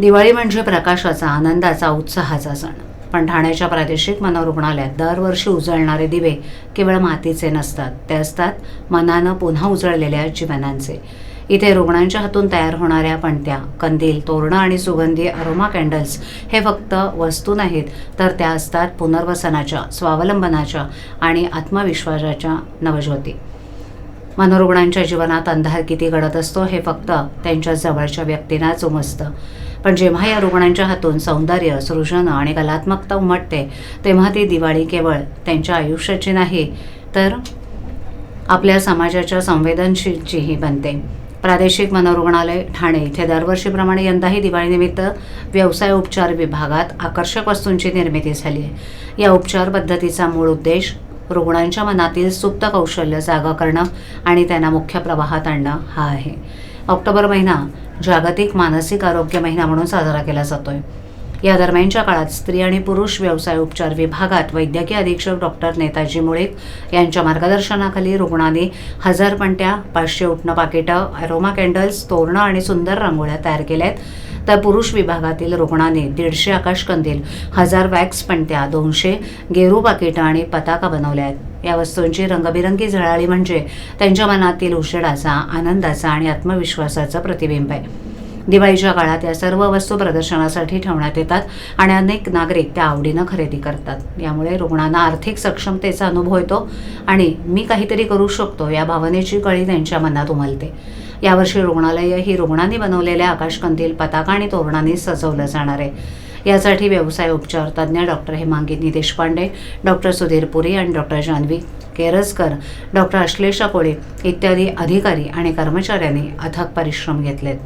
दिवाळी म्हणजे प्रकाशाचा आनंदाचा उत्साहाचा सण. पण ठाण्याच्या प्रादेशिक मनोरुग्णालयात दरवर्षी उजळणारे दिवे केवळ मातीचे नसतात. ते असतात मनानं पुन्हा उजळलेल्या जीवनांचे. इथे रुग्णांच्या हातून तयार होणाऱ्या पणत्या कंदील तोरणं आणि सुगंधी अरोमा कॅन्डल्स हे फक्त वस्तू नाहीत तर त्या असतात पुनर्वसनाच्या स्वावलंबनाच्या आणि आत्मविश्वासाच्या नवज्योती. मनोरुग्णांच्या जीवनात अंधार किती घडत असतो हे फक्त त्यांच्या जवळच्या व्यक्तींनाच उमजतं. पण जेव्हा या रुग्णांच्या हातून सौंदर्य सृजन आणि कलात्मकता उमटते तेव्हा ती दिवाळी केवळ त्यांच्या आयुष्याची नाही तर आपल्या समाजाच्या संवेदनशीलचीही बनते. प्रादेशिक मनोरुग्णालय ठाणे इथे दरवर्षीप्रमाणे यंदाही दिवाळीनिमित्त व्यवसाय उपचार विभागात आकर्षक वस्तूंची निर्मिती झाली आहे. या उपचार पद्धतीचा मूळ उद्देश रुग्णांच्या मनातील सुप्त कौशल्य जागा करणं आणि त्यांना मुख्य प्रवाहात आणणं हा आहे. ऑक्टोबर महिना जागतिक मानसिक आरोग्य महिना म्हणून साजरा केला जातोय. या दरम्यानच्या काळात स्त्री आणि पुरुष व्यवसाय उपचार विभागात वैद्यकीय अधीक्षक डॉक्टर नेताजी मुळीक यांच्या मार्गदर्शनाखाली रुग्णांनी हजार पणत्या पाचशे उठणं पाकिटं अरोमा कॅन्डल्स तोरणं आणि सुंदर रांगोळ्या तयार केल्या आहेत तर पुरुष विभागातील रुग्णांनी दीडशे आकाशकंदील हजार वॅक्स पणत्या दोनशे गेरू पाकिटं आणि पताका बनवल्या आहेत. या वस्तूंची रंगबिरंगी झळाळी म्हणजे त्यांच्या मनातील उशेडाचा आनंदाचा आणि आत्मविश्वासाचं प्रतिबिंब आहे. दिवाळीच्या काळात या सर्व वस्तू प्रदर्शनासाठी ठेवण्यात येतात आणि अनेक नागरिक त्या आवडीनं खरेदी करतात. यामुळे रुग्णांना आर्थिक सक्षमतेचा अनुभव येतो आणि मी काहीतरी करू शकतो या भावनेची कळी त्यांच्या मनात उमलते. यावर्षी रुग्णालय ही रुग्णांनी बनवलेल्या आकाशकंदील पताका आणि तोरणांनी सजवलं जाणार आहे. यासाठी व्यवसाय उपचार तज्ज्ञ डॉक्टर हेमांगिनी देशपांडे डॉक्टर सुधीर पुरी आणि डॉक्टर जान्हवी केरसकर डॉक्टर अश्लेषा कोळे इत्यादी अधिकारी आणि कर्मचाऱ्यांनी अथक परिश्रम घेतलेत.